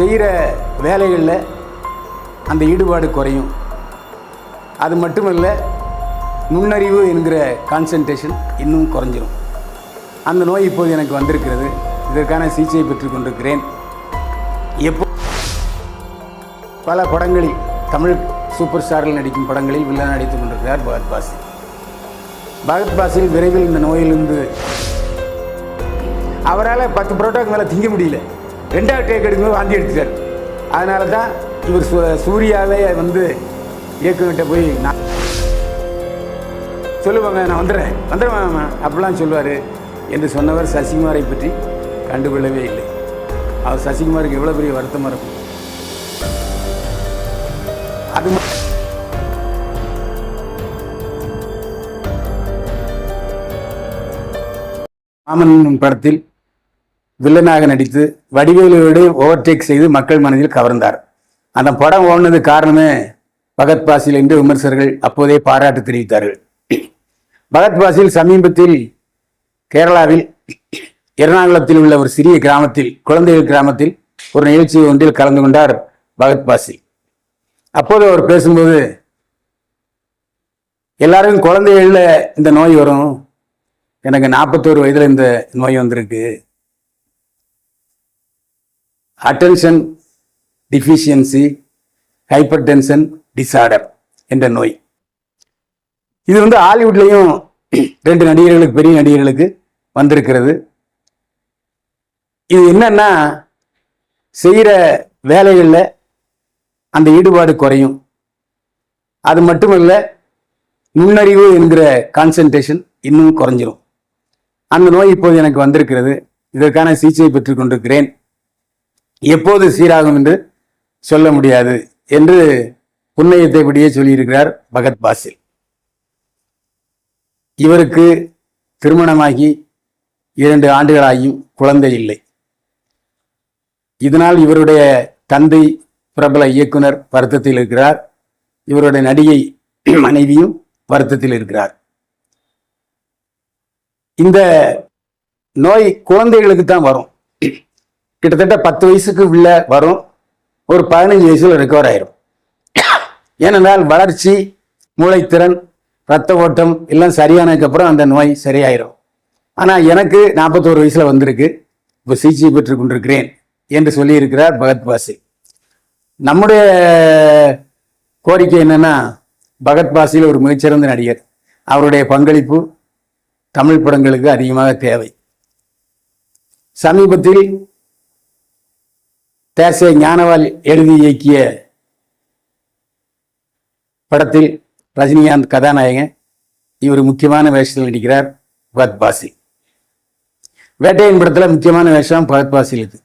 செய்கிற வேலைகளில் அந்த ஈடுபாடு குறையும். அது மட்டுமல்ல நுண்ணறிவு என்கிற கான்சன்ட்ரேஷன் இன்னும் குறைஞ்சிரும். அந்த நோய் இப்போது எனக்கு வந்திருக்கிறது. இதற்கான சிகிச்சை பெற்றுக்கொண்டிருக்கிறேன் எப்போ பல படங்களில் தமிழ் சூப்பர் ஸ்டார்கள் நடிக்கும் படங்களில் வில்லன் நடித்துக் கொண்டிருக்கிறார் பகத் பாசி. பகத் பாசில் விரைவில் இந்த நோயிலிருந்து அவரால் பத்து புரோட்டாக்கு மேலே திங்க முடியல. ரெண்டாவது டேக் எடுக்கும்போது வாந்தி எடுத்துட்டார். அதனால தான் இவர் சூ சூர்யாவே வந்து இயக்குகிட்ட போய் நான் சொல்லுவாங்க நான் வந்துடுறேன். வந்துடுவேன் அப்படிலாம் சொல்லுவார் என்று சொன்னவர் சசிகுமாரை பற்றி கண்டுகொள்ளவே இல்லை. அவர் சசிகுமாருக்கு எவ்வளோ பெரிய வருத்தமாக இருக்கும். அது மாமன் படத்தில் வில்லனாக நடித்து வடிவேலுவோடு ஓவர்டேக் செய்து மக்கள் மனதில் கவர்ந்தார். அந்த படம் ஓடினது காரணமே பகத் பாசில் என்று விமர்சகர்கள் அப்போதே பாராட்டு தெரிவித்தார்கள். பகத் பாசில் சமீபத்தில் கேரளாவில் எர்ணாகுளத்தில் உள்ள ஒரு சிறிய கிராமத்தில் குழந்தைகள் கிராமத்தில் ஒரு நிகழ்ச்சி ஒன்றில் கலந்து கொண்டார் பகத் பாசில் அப்போது அவர் பேசும்போது எல்லாருக்கும் குழந்தைகளில் இந்த நோய் வரும். எனக்கு நாற்பத்தோரு வயதில் இந்த நோய் வந்திருக்கு. Attention deficiency hyper tension disorder என்ற நோய். இது வந்து ஹாலிவுட்லேயும் ரெண்டு நடிகர்களுக்கு பெரிய நடிகர்களுக்கு வந்திருக்கிறது. இது என்னன்னா செய்கிற வேலைகளில் அந்த ஈடுபாடு குறையும். அது மட்டுமல்ல நுண்ணறிவு என்கிற கான்சன்ட்ரேஷன் இன்னும் குறைஞ்சிரும். அந்த நோய் இப்போது எனக்கு வந்திருக்கிறது. இதற்கான சிகிச்சை பெற்றுக் கொண்டிருக்கிறேன். எப்போது சீராகும் என்று சொல்ல முடியாது என்று புன்னயத்தைப்படியே சொல்லியிருக்கிறார் பகத் பாசில். இவருக்கு திருமணமாகி இரண்டு ஆண்டுகளாகியும் குழந்தை இல்லை. இதனால் இவருடைய தந்தை பிரபல இயக்குனர் வருத்தத்தில் இருக்கிறார். இவருடைய நடிகை மனைவியும் வருத்தத்தில் இருக்கிறார். இந்த நோய் குழந்தைகளுக்கு தான் வரும். கிட்டத்தட்ட பத்து வயசுக்கு உள்ள வரும். ஒரு பதினஞ்சு வயசுல ரெக்கவர் ஆயிரும். ஏனென்றால் வளர்ச்சி மூளைத்திறன் ரத்த ஓட்டம் எல்லாம் சரியானதுக்கப்புறம் அந்த நோய் சரியாயிரும். ஆனால் எனக்கு நாற்பத்தோரு வயசுல வந்திருக்கு. இப்போ சிகிச்சை பெற்று கொண்டிருக்கிறேன் என்று சொல்லியிருக்கிறார் பகத் பாசி. நம்முடைய கோரிக்கை என்னன்னா பகத் பாசியில் ஒரு மிகச்சிறந்த நடிகர். அவருடைய பங்களிப்பு தமிழ் படங்களுக்கு அதிகமாக தேவை. சமீபத்தில் தேசிய ஞானவால் எழுதி இயக்கிய படத்தில் ரஜினிகாந்த் கதாநாயகன் இவர் முக்கியமான வேஷத்தில் நடிக்கிறார் பகத் பாசி. வேட்டையின் படத்தில் முக்கியமான வேஷம் பகத் பாசில் இது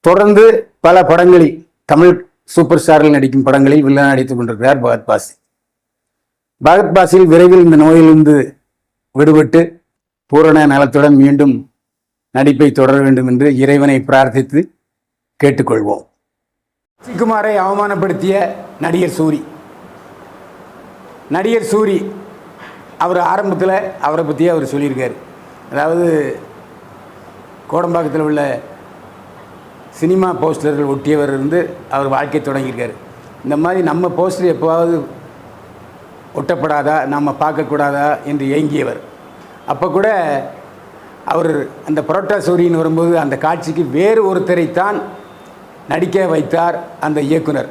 தொடர்ந்து பல படங்களில் தமிழ் சூப்பர் ஸ்டாரில் நடிக்கும் படங்களில் வில்லன் நடித்துக் கொண்டிருக்கிறார் பகத் பாசி. பகத் பாசில் விரைவில் இந்த நோயிலிருந்து விடுபட்டு பூரண நலத்துடன் மீண்டும் நடிப்பை தொடர வேண்டும் என்று இறைவனை பிரார்த்தித்து கேட்டுக்கொள்வோம். சசிகுமாரை அவமானப்படுத்திய நடிகர் சூரி. நடிகர் சூரி அவர் ஆரம்பத்தில் அவரை பற்றியே அவர் சொல்லியிருக்கார். அதாவது கோடம்பாக்கத்தில் உள்ள சினிமா போஸ்டர்கள் ஒட்டியவர் இருந்து அவர் வாழ்க்கை தொடங்கியிருக்கார். இந்த மாதிரி நம்ம போஸ்டர் எப்போவாவது ஒட்டப்படாதா நம்ம பார்க்கக்கூடாதா என்று ஏங்கியவர். அப்போ கூட அவர் அந்த புரோட்டா சூரியன் வரும்போது அந்த காட்சிக்கு வேறு ஒருத்தரைத்தான் நடிக்க வைத்தார் அந்த இயக்குனர்.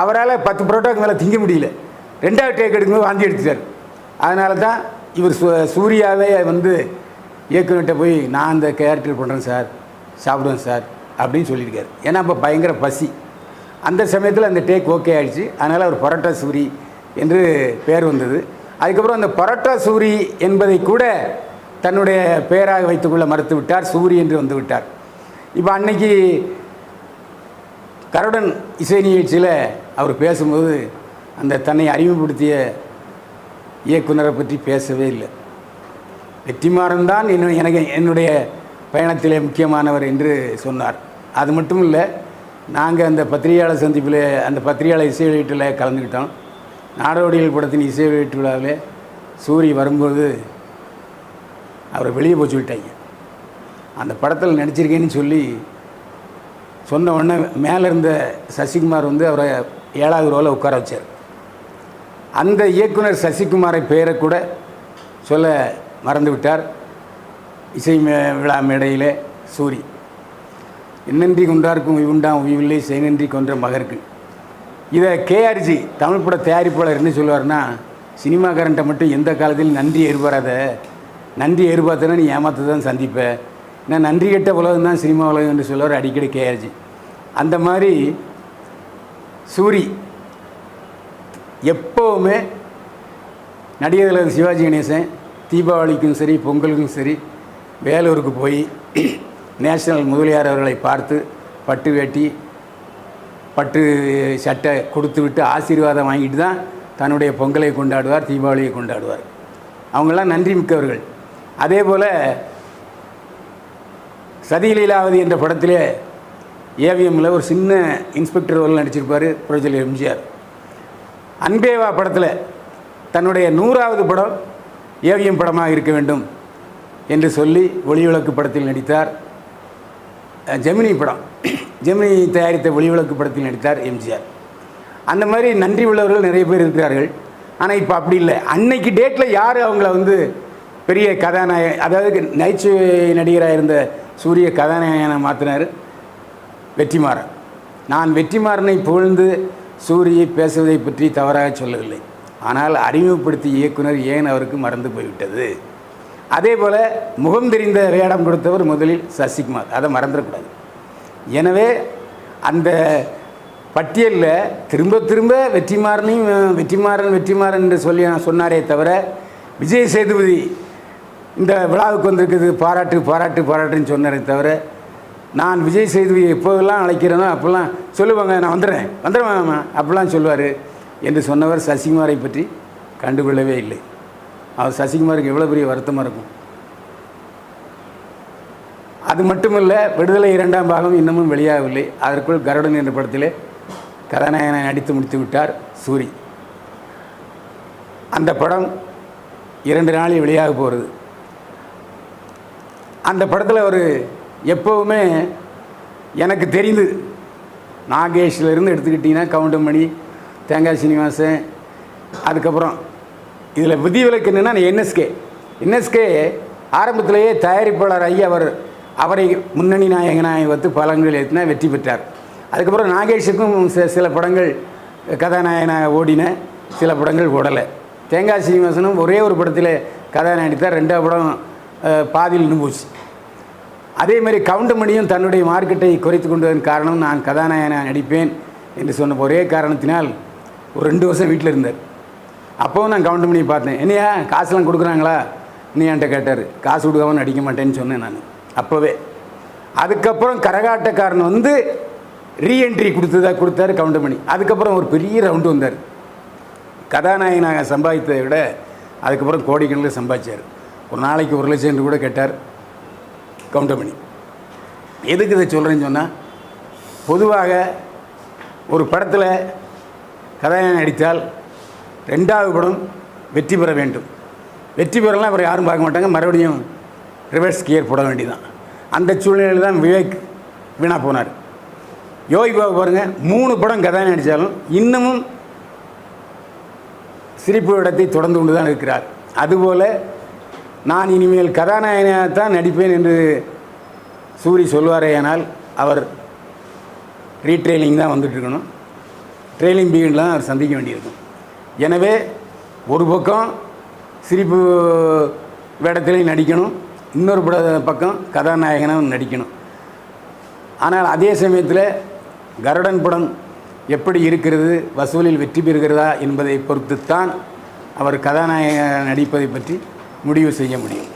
அவரால் பத்து புரோட்டாக்கு மேலே திங்க முடியல. ரெண்டாவது டேக் எடுக்கும்போது வாந்தி எடுத்துட்டார். அதனால தான் இவர் சூ சூர்யாவே வந்து இயக்குனர்கிட்ட போய் நான் அந்த கேரக்டர் பண்ணுறேன் சார் சாப்பிடுவேன் சார் அப்படின்னு சொல்லியிருக்காரு. ஏன்னா அப்போ பயங்கர பசி. அந்த சமயத்தில் அந்த டேக் ஓகே ஆகிடுச்சு அதனால் அவர் பரோட்டா சூரி என்று பெயர் வந்தது. அதுக்கப்புறம் அந்த பரோட்டா சூரி என்பதை கூட தன்னுடைய பெயராக வைத்துக்கொள்ள மறுத்து விட்டார் சூரி என்று வந்து விட்டார் இப்போ அன்னைக்கு கருடன் இசை நிகழ்ச்சியில் அவர் பேசும்போது அந்த தன்னை அறிமுகப்படுத்திய இயக்குனரை பற்றி பேசவே இல்லை. வெற்றிமாறன் தான் இன்னும் எனக்கு என்னுடைய பயணத்திலே முக்கியமானவர் என்று சொன்னார். அது மட்டும் இல்லை நாங்கள் அந்த பத்திரிகையாளர் சந்திப்பில் அந்த பத்திரிகையாளர் இசை வெளியீட்டில் கலந்துக்கிட்டோம். நாடோடிகள் படத்தின் இசை வெளியீட்டு விழாவில் சூரி வரும்போது அவரை வெளியே போச்சு சொல்லிட்டாங்க. அந்த படத்தில் நடிச்சிருக்கேன்னு சொல்லி சொன்ன உடனே மேலே இருந்த சசிகுமார் வந்து அவரை ஏழாவது ரோவில் உட்கார வச்சார். அந்த இயக்குனர் சசிகுமாரை பெயரை கூட சொல்ல மறந்து விட்டார். இசை மே- விழா மேடையில் சூரி. என்னன்றி கொண்டார்க்கும் உண்டாம் உயிவில்லை செய்நன்றி கொன்ற மகருக்கு. இதை கேஆர்ஜி தமிழ் பட தயாரிப்பாளர் என்ன சொல்லுவார்னா சினிமாக்காரன்ட்ட மட்டும் எந்த காலத்திலும் நன்றி எதிர்பாராத நன்றி எதிர்பார்த்தனா நீ ஏமாத்த தான் சந்திப்பேன் நான் நன்றி கெட்ட உலகம் தான் சினிமா உலகம் என்று சொல்லுவார் அடிக்கடி கேஆர்ஜி அந்த மாதிரி சூரி எப்போவுமே நடிகர் சிவாஜி கணேசன் தீபாவளிக்கும் சரி பொங்கலுக்கும் சரி வேலூருக்கு போய் நேஷனல் முதலியார் அவர்களை பார்த்து பட்டு வேட்டி பட்டு சட்டை கொடுத்து விட்டு ஆசீர்வாதம் வாங்கிட்டு தான் தன்னுடைய பொங்கலை கொண்டாடுவார் தீபாவளியை கொண்டாடுவார். அவங்கெல்லாம் நன்றி மிக்கவர்கள். அதே போல் சதிலீலாவதி என்ற படத்திலே ஏவிஎம்மில் ஒரு சின்ன இன்ஸ்பெக்டர் ரோல் நடிச்சிருப்பார் புரஜலி எம்ஜிஆர். அன்பேவா படத்தில் தன்னுடைய நூறாவது படம் ஏவிஎம் படமாக இருக்க வேண்டும் என்று சொல்லி ஒளிவிளக்கு படத்தில் நடித்தார். ஜெமினி படம். ஜெமினி தயாரித்த ஒளிவிளக்கு படத்தில் நடித்தார் எம்ஜிஆர். அந்த மாதிரி நன்றி உள்ளவர்கள் நிறைய பேர் இருக்கிறார்கள். ஆனால் இப்போ அப்படி இல்லை. அன்னைக்கு டேட்டில் யார் அவங்கள வந்து பெரிய கதாநாயக அதாவது நகைச்சுவை நடிகராக இருந்த சூரிய கதாநாயகனை மாற்றினார் வெற்றிமாறன். நான் வெற்றிமாறனை புகழ்ந்து சூரியை பேசுவதை பற்றி தவறாக சொல்லவில்லை. ஆனால் அறிமுகப்படுத்திய இயக்குனர் ஏன் அவருக்கு மறந்து போய்விட்டது? அதே போல் முகம் தெரிந்த வேடம் கொடுத்தவர் முதலில் சசிகுமார். அதை மறந்துடக்கூடாது. எனவே அந்த பட்டியலில் திரும்ப திரும்ப வெற்றிமாறனையும் வெற்றிமாறன் வெற்றிமாறன் என்று சொல்லி நான் சொன்னாரே தவிர விஜய் சேதுபதி இந்த விழாவுக்கு வந்திருக்குது பாராட்டு பாராட்டு பாராட்டுன்னு சொன்னதே தவிர நான் விஜய் சேதுபதியை எப்போதெல்லாம் அழைக்கிறேனோ அப்போல்லாம் சொல்லுவாங்க நான் வந்துடுறேன் வந்துடுவேன் அப்படிலாம் சொல்லுவார். என்று சொன்னவர் சசிகுமாரை பற்றி கண்டுகொள்ளவே இல்லை. அவர் சசிகுமாருக்கு எவ்வளோ பெரிய வருத்தமாக இருக்கும். அது மட்டுமல்ல விடுதலை இரண்டாம் பாகம் இன்னமும் வெளியாகவில்லை. அதற்குள் கருடன் என்ற படத்திலே கதாநாயகனை நடித்து முடித்து விட்டார் சூரி. அந்த படம் இரண்டு நாளில் வெளியாக போகிறது. அந்த படத்தில் ஒரு எப்போவுமே எனக்கு தெரிந்து நாகேஷ்லேருந்து எடுத்துக்கிட்டிங்கன்னா கவுண்டமணி தேங்காய் சீனிவாசன் அதுக்கப்புறம் இதில் விதிவிலக்கு என்னென்னா என்எஸ்கே. என்எஸ்கே ஆரம்பத்திலேயே தயாரிப்பாளர் ஐயா அவர் அவரை முன்னணி நாயகனாக வைத்து பலங்கள் ஏற்றினா வெற்றி பெற்றார். அதுக்கப்புறம் நாகேஷுக்கும் சில படங்கள் கதாநாயகனாக ஓடின சில படங்கள் ஓடலை. தேங்காய் சீனிவாசனும் ஒரே ஒரு படத்தில் கதாநாயகன் நடித்தார் ரெண்டாவது படம் பாதியில் நின்று போச்சு அதே மாதிரி கவுண்டமணியும் தன்னுடைய மார்க்கெட்டை குறைத்து கொண்டதன் காரணம் நான் கதாநாயகனாக நடிப்பேன் என்று சொன்ன ஒரே காரணத்தினால் ஒரு ரெண்டு வருஷம் வீட்டில் இருந்தார். அப்போவும் நான் கவுண்டமணியை பார்த்தேன். என்னையா காசுலாம் கொடுக்குறாங்களா? நீ என்கிட்ட கேட்டார். காசு கொடுக்காம நடிக்க மாட்டேன்னு சொன்னேன் நான். அப்போவே. அதுக்கப்புறம் கரகாட்டக்காரன் வந்து ரீஎன்ட்ரி கொடுத்ததா கொடுத்தாரு கவுண்டமணி. அதுக்கப்புறம் ஒரு பெரிய ரவுண்டு வந்தார். கதாநாயகனாக சம்பாதித்ததை விட அதுக்கப்புறம் கோடிக்கணக்கில் சம்பாதிச்சார். ஒரு நாளைக்கு ஒரு லட்சம் என்று கூட கேட்டார் கவுண்டமணி. எதுக்கு இதை சொல்கிறேன்னு சொன்னால் பொதுவாக ஒரு படத்தில் கதாநாயகன் நடித்தால் ரெண்டாவது படம் வெற்றி பெற வேண்டும். வெற்றி பெறலாம் அப்புறம் யாரும் பார்க்க மாட்டாங்க மறுபடியும் ரிவர்ஸ் கியர் போட வேண்டியதான் அந்த சூழ்நிலையில் தான் விவேக் வீணாக போனார். யோகி பாபு பாருங்கள் மூணு படம் கதாநாயகன் நடித்தாலும் இன்னமும் சிரிப்பு இடத்தை தொடர்ந்து கொண்டு தான் இருக்கிறார். அதுபோல் நான் இனிமேல் கதாநாயகனாகத்தான் நடிப்பேன் என்று சூரி சொல்வாரேயானால் அவர் ரீட்ரெயிலிங் தான் வந்துட்டு இருக்கணும் ட்ரெயிலிங் பீரியட்லாம் அவர் சந்திக்க வேண்டியிருக்கும். எனவே ஒரு பக்கம் சிரிப்பு வேடத்திலையும் நடிக்கணும். இன்னொரு பட பக்கம் கதாநாயகனும் நடிக்கணும். ஆனால் அதே சமயத்தில் கருடன் படம் எப்படி இருக்கிறது வசூலில் வெற்றி பெறுகிறதா என்பதை பொறுத்துத்தான் அவர் கதாநாயக நடிப்பதை பற்றி முடிவு செய்ய முடியும்.